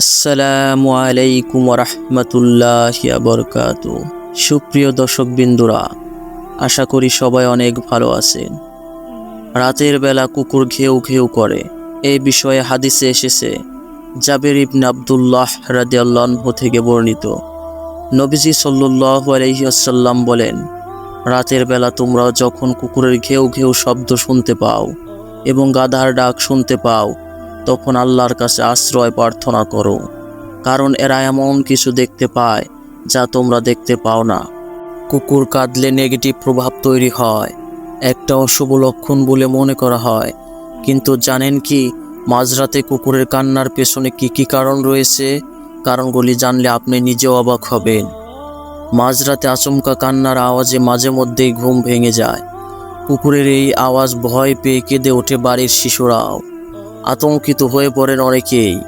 আসসালামু আলাইকুম রহমতুল্লাহ বরকাত সুপ্রিয় দর্শক বিন্দুরা আশা করি সবাই অনেক ভালো আছেন। রাতের বেলা কুকুর ঘেউ ঘেউ করে। এই বিষয়ে হাদিসে এসেছে, জাবের ইবনে আবদুল্লাহ রাদিয়াল্লাহ থেকে বর্ণিত। নবীজি সাল্লাহ আলহিহাসাল্লাম বলেন, রাতের বেলা তোমরা যখন কুকুরের ঘেউ ঘেউ শব্দ শুনতে পাও এবং গাধার ডাক শুনতে পাও তখন আল্লাহর কাছে আশ্রয় প্রার্থনা করো, কারণ এরা এমন কিছু দেখতে পায় যা তোমরা দেখতে পাও না। কুকুর কাঁদলে নেগেটিভ প্রভাব তৈরি হয়, একটা অশুভ লক্ষণ বলে মনে করা হয়। কিন্তু জানেন কি, মাঝরাতে কুকুরের কান্নার পেছনে কি কি কারণ রয়েছে? কারণগুলি জানলে আপনি নিজেও অবাক হবেন। মাঝরাতে আচমকা কান্নার আওয়াজে মাঝে মধ্যেই ঘুম ভেঙে যায়। কুকুরের এই আওয়াজ ভয় পেয়ে কেঁদে ওঠে বাড়ির শিশুরাও। আতঙ্কিত হয়ে পড়েন অনেকেই।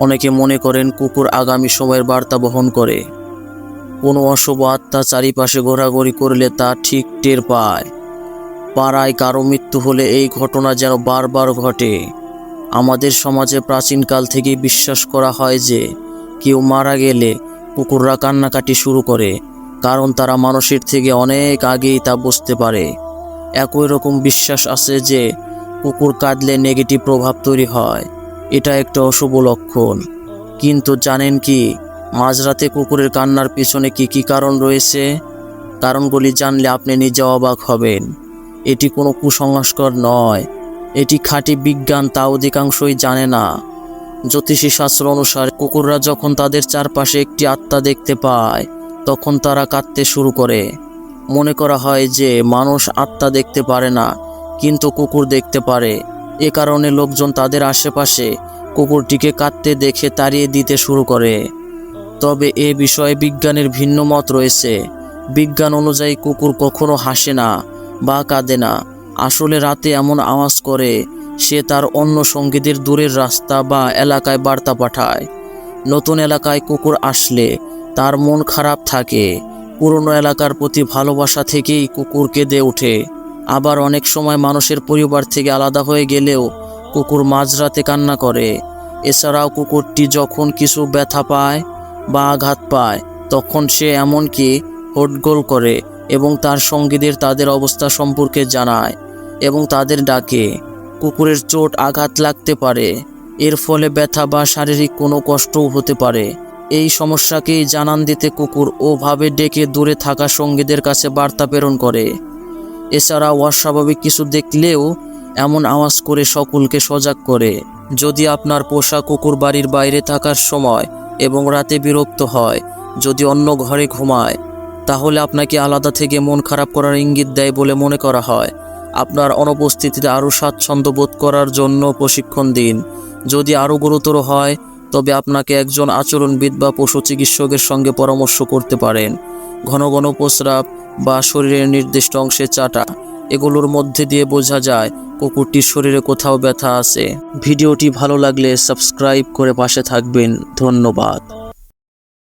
অনেকে মনে করেন কুকুর আগামী সময়ের বার্তা বহন করে। কোনো অশুভ আত্মা চারিপাশে ঘোরাঘুরি করলে তা ঠিক টের পায়। পাড়ায় কারও মৃত্যু হলে এই ঘটনা যেন বারবার ঘটে। আমাদের সমাজে প্রাচীনকাল থেকেই বিশ্বাস করা হয় যে, কেউ মারা গেলে কুকুররা কান্নাকাটি শুরু করে, কারণ তারা মানুষের থেকে অনেক আগেই তা বুঝতে পারে। একই রকম বিশ্বাস আছে যে কুকুর কাঁদলে নেগেটিভ প্রভাব তৈরি হয়। এটা একটা অশুভ লক্ষণ। কিন্তু জানেন কি, মাঝরাতে কুকুরের কান্নার পিছনে কি কি কারণ রয়েছে? কারণগুলি জানলে আপনি নিজে অবাক হবেন। এটি কোনো কুসংস্কার নয়। এটি খাঁটি বিজ্ঞান, তা অধিকাংশই জানে না। জ্যোতিষী শাস্ত্র অনুসারে কুকুররা যখন তাদের চারপাশে একটি আত্মা দেখতে পায়, তখন তারা কাঁদতে শুরু করে। মনে করা হয় যে, মানুষ আত্মা দেখতে পারে না। কিন্তু কুকুর দেখতে পারে। এ কারণে লোকজন তাদের আশেপাশে কুকুরটিকে কাঁদতে দেখে তাড়িয়ে দিতে শুরু করে। তবে এ বিষয়ে বিজ্ঞানের ভিন্ন মত রয়েছে। বিজ্ঞান অনুযায়ী কুকুর কখনো হাসে না বা কাঁদে না। আসলে রাতে এমন আওয়াজ করে, সে তার অন্য সঙ্গীদের দূরের রাস্তা বা এলাকায় বার্তা পাঠায়। নতুন এলাকায় কুকুর আসলে তার মন খারাপ থাকে। পুরনো এলাকার প্রতি ভালোবাসা থেকেই কুকুর কেঁদে ওঠে। আবার অনেক সময় মানুষের পরিবার থেকে আলাদা হয়ে গেলেও কুকুর মাঝরাতে কান্না করে। এছাড়াও কুকুরটি যখন কিছু ব্যথা পায় বা আঘাত পায়, তখন সে এমনকি হোটগোল করে এবং তার সঙ্গীদের তাদের অবস্থা সম্পর্কে জানায় এবং তাদের ডাকে। কুকুরের চোট আঘাত লাগতে পারে, এর ফলে ব্যথা বা শারীরিক কোনো কষ্টও হতে পারে। এই সমস্যাকেই জানান দিতে কুকুর ওভাবে ডেকে দূরে থাকা সঙ্গীদের কাছে বার্তা প্রেরণ করে। এছাড়া অস্বাভাবিক কিছু দেখলেও এমন আওয়াজ করে সকলকে সজাগ করে। যদি আপনার পোষা কুকুর বাড়ির বাইরে থাকার সময় এবং রাতে বিরক্ত হয়, যদি অন্য ঘরে ঘুমায়, তাহলে আপনাকে আলাদা থেকে মন খারাপ করার ইঙ্গিত দেয় বলে মনে করা হয়। আপনার অনুপস্থিতিতে আরও স্বাচ্ছন্দ্য বোধ করার জন্য প্রশিক্ষণ দিন। যদি আরও গুরুতর হয়, তবে আপনাকে একজন আচরণবিদ বা পশু চিকিৎসকের সঙ্গে পরামর্শ করতে পারেন। ঘন ঘন প্রস্রাব বা শরীরের নির্দিষ্ট অংশে চাটা, এগুলোর মধ্যে দিয়ে বোঝা যায় কুকুরটির শরীরে কোথাও ব্যথা আছে। ভিডিওটি ভালো লাগলে সাবস্ক্রাইব করে পাশে থাকবেন। ধন্যবাদ।